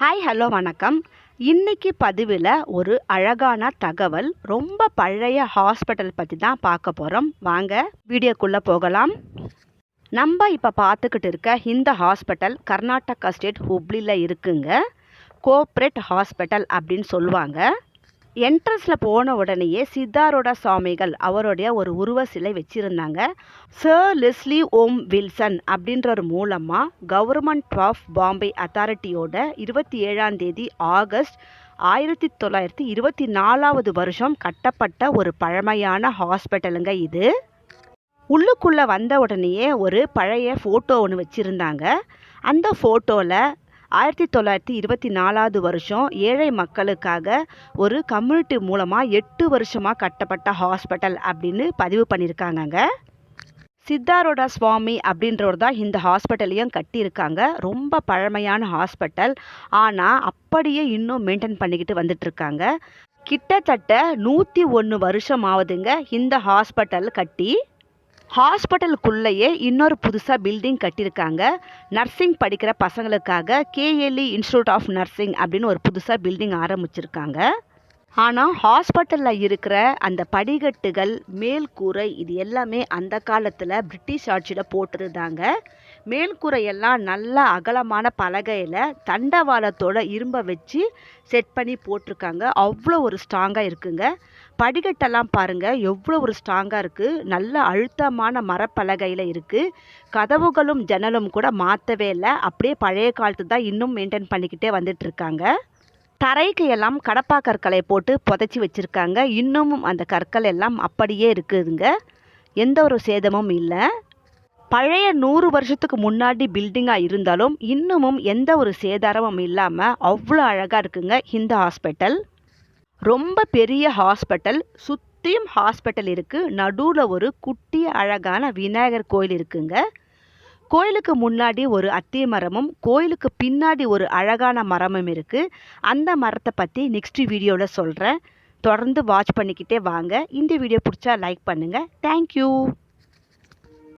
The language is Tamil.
ஹாய் ஹலோ வணக்கம். இன்னைக்கு பதிவில் ஒரு அழகான தகவல் ரொம்ப பழைய ஹாஸ்பிட்டல் பற்றி தான் பார்க்க போகிறோம் வாங்க வீடியோக்குள்ளே போகலாம். நம்ம இப்போ பார்த்துக்கிட்டு இருக்க இந்த ஹாஸ்பிட்டல் கர்நாடகா ஸ்டேட் ஹுப்ளியில் இருக்குங்க. கோப்ரேட் ஹாஸ்பிட்டல் அப்படின்னு சொல்லுவாங்க. என்ட்ரன்ஸில் போன உடனேயே சித்தாரோட சுவாமிகள் அவருடைய ஒரு உருவ சிலை வச்சுருந்தாங்க. சர் லெஸ்லி ஓம் வில்சன் அப்படின்றவர் மூலமாக கவர்மெண்ட் ஆஃப் பாம்பே அத்தாரிட்டியோட இருபத்தி ஏழாம் தேதி ஆகஸ்ட் ஆயிரத்தி தொள்ளாயிரத்தி இருபத்தி நாலாவது வருஷம் கட்டப்பட்ட ஒரு பழமையான ஹாஸ்பிட்டலுங்க இது. உள்ளுக்குள்ளே வந்த உடனேயே ஒரு பழைய ஃபோட்டோ ஒன்று வச்சுருந்தாங்க. அந்த ஃபோட்டோவில் ஆயிரத்தி தொள்ளாயிரத்தி இருபத்தி நாலாவது வருஷம் ஏழை மக்களுக்காக ஒரு கம்யூனிட்டி மூலமாக எட்டு வருஷமாக கட்டப்பட்ட ஹாஸ்பிட்டல் அப்படின்னு பதிவு பண்ணியிருக்காங்கங்க. சித்தாரோட சுவாமி அப்படின்றவர் தான் இந்த ஹாஸ்பிட்டலையும் கட்டியிருக்காங்க. ரொம்ப பழமையான ஹாஸ்பிட்டல். ஆனால் அப்படியே இன்னும் மெயின்டைன் பண்ணிக்கிட்டு வந்துட்டுருக்காங்க. கிட்டத்தட்ட நூற்றி ஒன்று வருஷம் ஆகுதுங்க இந்த ஹாஸ்பிட்டல் கட்டி ஹாஸ்பிட்டலுக்குள்ளேயே இன்னொரு புதுசாக பில்டிங் கட்டியிருக்காங்க. நர்சிங் படிக்கிற பசங்களுக்காக கேஎல்இ இன்ஸ்டியூட் ஆஃப் நர்சிங் அப்படின்னு ஒரு புதுசாக பில்டிங் ஆரம்பிச்சிருக்காங்க. ஆனால் ஹாஸ்பிட்டலில் இருக்கிற அந்த படிக்கட்டுகள் மேல்கூரை இது எல்லாமே அந்த காலத்தில் பிரிட்டிஷ் ஆட்சியில் போட்டிருந்தாங்க. மேல்கூரையெல்லாம் நல்ல அகலமான பலகையில் தண்டவாளத்தோட இரும்பை வச்சு செட் பண்ணி போட்டிருக்காங்க. அவ்வளோ ஒரு ஸ்ட்ராங்காக இருக்குங்க. படிக்கட்டெல்லாம் பாருங்கள் எவ்வளோ ஒரு ஸ்ட்ராங்காக இருக்குது நல்ல அழுத்தமான மரப்பலகையில் இருக்குது கதவுகளும் ஜன்னலும் கூட மாற்றவே இல்லை. அப்படியே பழைய காலத்து தான் இன்னும் மெயின்டைன் பண்ணிக்கிட்டே வந்துட்டுருக்காங்க தரைக்கு எல்லாம் கடப்பா கற்களை போட்டு புதைச்சி வச்சுருக்காங்க. இன்னமும் அந்த கற்கள் எல்லாம் அப்படியே இருக்குதுங்க. எந்த ஒரு சேதமும் இல்லை. பழைய நூறு வருஷத்துக்கு முன்னாடி பில்டிங்காக இருந்தாலும் இன்னமும் எந்த ஒரு சேதாரமும் இல்லாமல் அவ்வளோ அழகாக இருக்குங்க இந்த ஹாஸ்பிட்டல் ரொம்ப பெரிய ஹாஸ்பிட்டல் சுற்றியும் ஹாஸ்பிட்டல் இருக்குது நடுவில் ஒரு குட்டி அழகான விநாயகர் கோயில் இருக்குங்க. கோயிலுக்கு முன்னாடி ஒரு அத்திய மரமும் கோயிலுக்கு பின்னாடி ஒரு அழகான மரமும் இருக்குது அந்த மரத்தை பற்றி நெக்ஸ்ட் வீடியோவில் சொல்கிறேன் தொடர்ந்து வாட்ச் பண்ணிக்கிட்டே வாங்க. இந்த வீடியோ பிடிச்சா லைக் பண்ணுங்கள் தேங்க்யூ